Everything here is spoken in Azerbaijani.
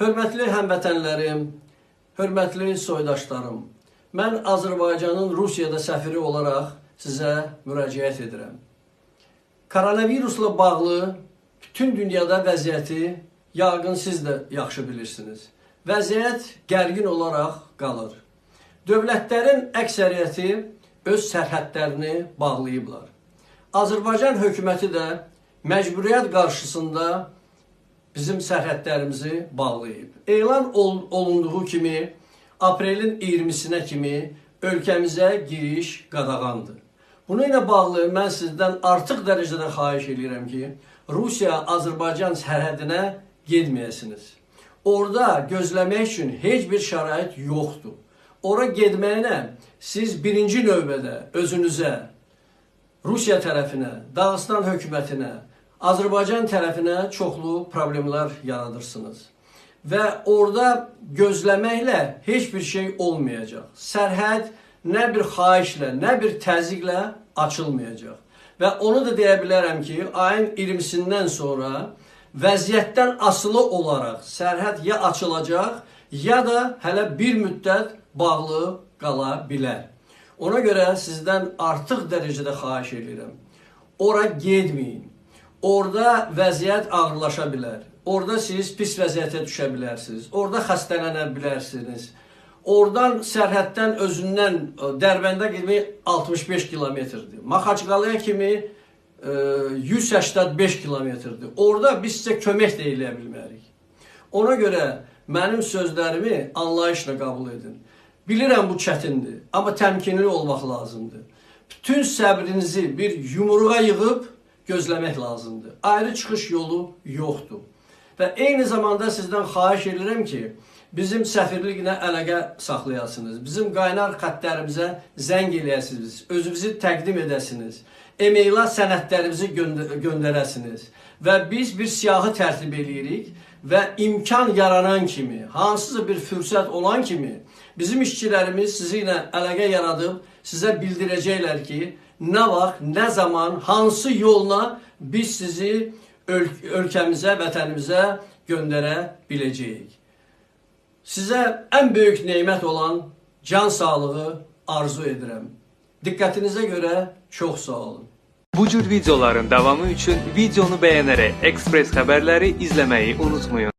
Hörmətli həmvətənlərim, hörmətli soydaşlarım, mən Azərbaycanın Rusiyada səfiri olaraq sizə müraciət edirəm. Koronavirusla bağlı bütün dünyada vəziyyəti yəqin siz də yaxşı bilirsiniz. Vəziyyət gərgin olaraq qalır. Dövlətlərin əksəriyyəti öz sərhədlərini bağlayıblar. Azərbaycan hökuməti də məcburiyyət qarşısında bizim sərhədlərimizi bağlayıb. Elan ol- olunduğu kimi aprelin 20-sinə kimi ölkəmizə giriş qadağandır. Bunu ilə bağlı mən sizdən artıq dərəcədə xahiş edirəm ki, Rusiya Azərbaycan sərhədinə getməyəsiniz. Orada gözləmək üçün heç bir şərait yoxdur. Ora getməyinə siz birinci növbədə özünüzə Rusiya tərəfinə, Dağıstan hökumətinə, Azərbaycan tərəfinə çoxlu problemlər yaradırsınız. Və orada gözləməklə heç bir şey olmayacaq. Sərhəd nə bir xahişlə, nə bir təzyiqlə açılmayacaq. Və onu da deyə bilərəm ki, ayın 20-sindən sonra vəziyyətdən asılı olaraq sərhəd ya açılacaq, ya da hələ bir müddət bağlı qala bilər. Ona görə sizdən artıq dərəcədə xahiş edirəm. Ora getməyin. Orada vəziyyət ağırlaşa bilər. Orada siz pis vəziyyətə düşə bilərsiniz. Orada xəstələnə bilərsiniz. Oradan sərhəddən özündən ə, Dərbəndə getmək 65 kilometrdir. Maxaçqalaya kimi ə, 185 kilometrdir. Orada biz sizə kömək də eləyə bilmərik. Ona görə mənim sözlərimi anlayışla qəbul edin. Bilirəm bu çətindir, amma təmkinli olmaq lazımdır. Bütün səbrinizi bir yumruğa yığıb gözləmək lazımdır. Ayrı çıxış yolu yoxdur. Və eyni zamanda sizdən xahiş edirəm ki, bizim səfirliklə əlaqə saxlayasınız. Bizim qaynar xəttlərimizə zəng eləyəsiniz, özünüzü təqdim edəsiniz. E-maila sənədlərimizi göndə göndərəsiniz və biz bir siyahı tərtib eləyirik və imkan yaranan kimi, hansısa bir fürsət olan kimi bizim işçilərimiz sizi ilə əlaqə yaradıb sizə bildirəcəklər ki, nə vaxt, nə zaman, hansı yolla biz sizi öl ölkəmizə, vətənimizə göndərə biləcəyik. Sizə ən böyük nemət olan can sağlığı arzu edirəm. Diqqətinizə görə çox sağ olun. Bu cür videoların davamı üçün videonu beğenerek Express haberleri izlemeyi unutmayın.